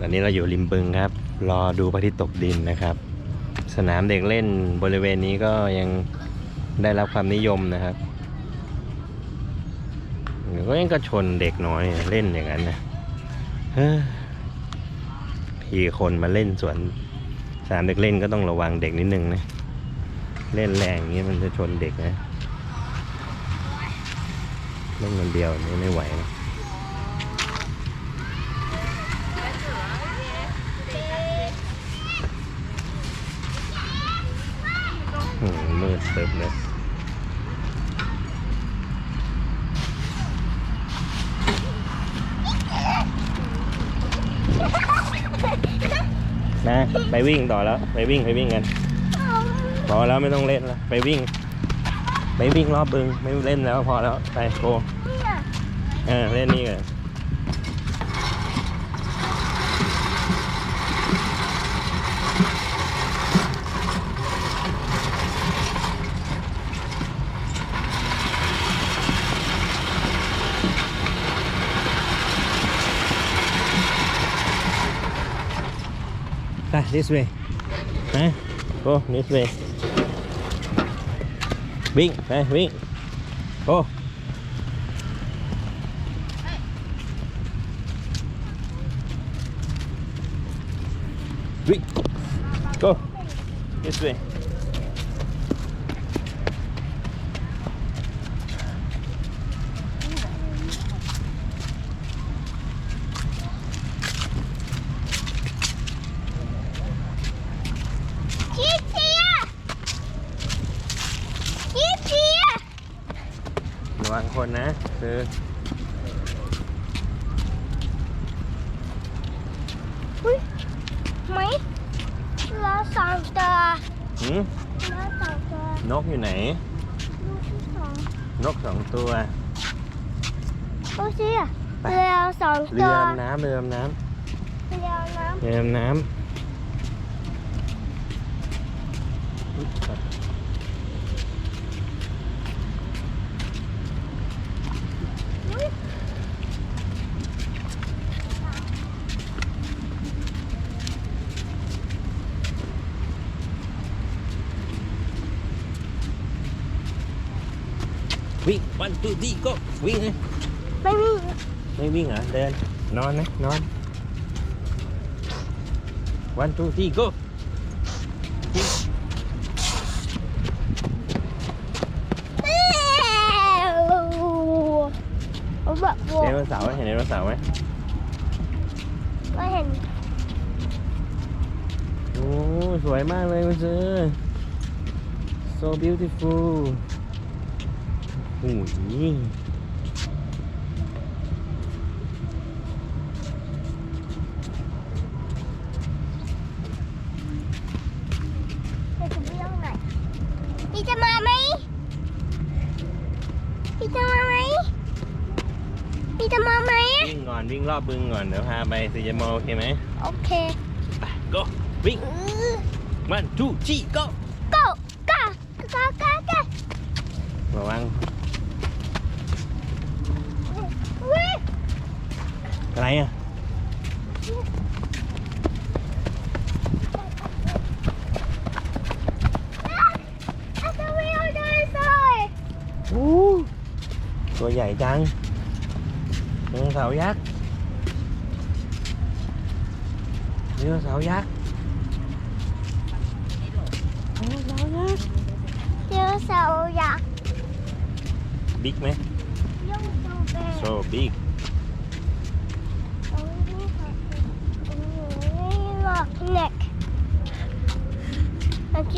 ตอนนี้เราอยู่ริมบึงครับ รอดูพระอาทิตย์ตกดินนะครับ สนามเด็กเล่นบริเวณนี้ก็ยังได้รับความนิยมนะครับก็ยังก็ชนเด็กน้อยเล่นอย่างนั้นนะเฮ้อพี่คนมาเล่นสวนสนามเด็กเล่นก็ต้องระวังเด็กนิดนึงนะเล่นแรงอย่างนี้มันจะชนเด็กนะเล่นคนเดียวนี่ไม่ไหวนะ อื มมืดตึบเลยนะไปวิ่งต่อแล้ว ไปวิ่งไปวิ่งกันพอแล้วไม่ต้องเล่นแล้วไปวิ่ง ไปวิ่งรอบบึงไม่เล่นแล้วพอแล้วไปโกเออเล่นนี่กัน Ah, this way. Huh? Go this way. Wing, hey, wing. Go. Wing. Go. This way. ระวังคนนะคืออุ้ยไหมเราสองตัวหืมเราสองตัวนกอยู่ไหน ลูกที่สองนกสองตัว โอ้เชียร์เรือสองเรืตัอวดำน้ำเรือดำน้เรือน้ำเรือดำน้ำำ วิ่งวันตูดีก็วิ่งนะ ไม่มี ไม่วิ่งเหรอ เดิน นอนนะ นอนวันตูดีก็ เอ้วผมแบบโว้ เดโนเสาร์ไหมเห็นไดโนเสาร์ไหม ไม่เห็น โอ้สวยมากเลยคุณซื้อ so beautiful โอ้ยเราจะไปตรงไหนพี่จะมาไหมพี่จะมาไหมพี่จะมาไหมวิ่งก่อนวิ่งรอบบึงก่อนเดี๋ยวพาไปซีจามอโอเคไหมโอเคไป go วิ่งอือ one two three go go go go go go ระวัง อะไรอ่ะ อาจจะวิ่งเดินซอย โอ้ตัวใหญ่จังไดโนเสาร์ยักษ์ไดโนเสาร์ยักษ์ไดโนเสาร์ยักษ์ เดี๋ยวเสาอยาก บิ๊กไหม ย่องดูเบล so big อันท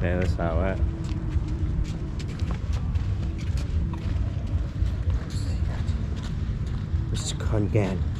Let us shower. Mr. Congan.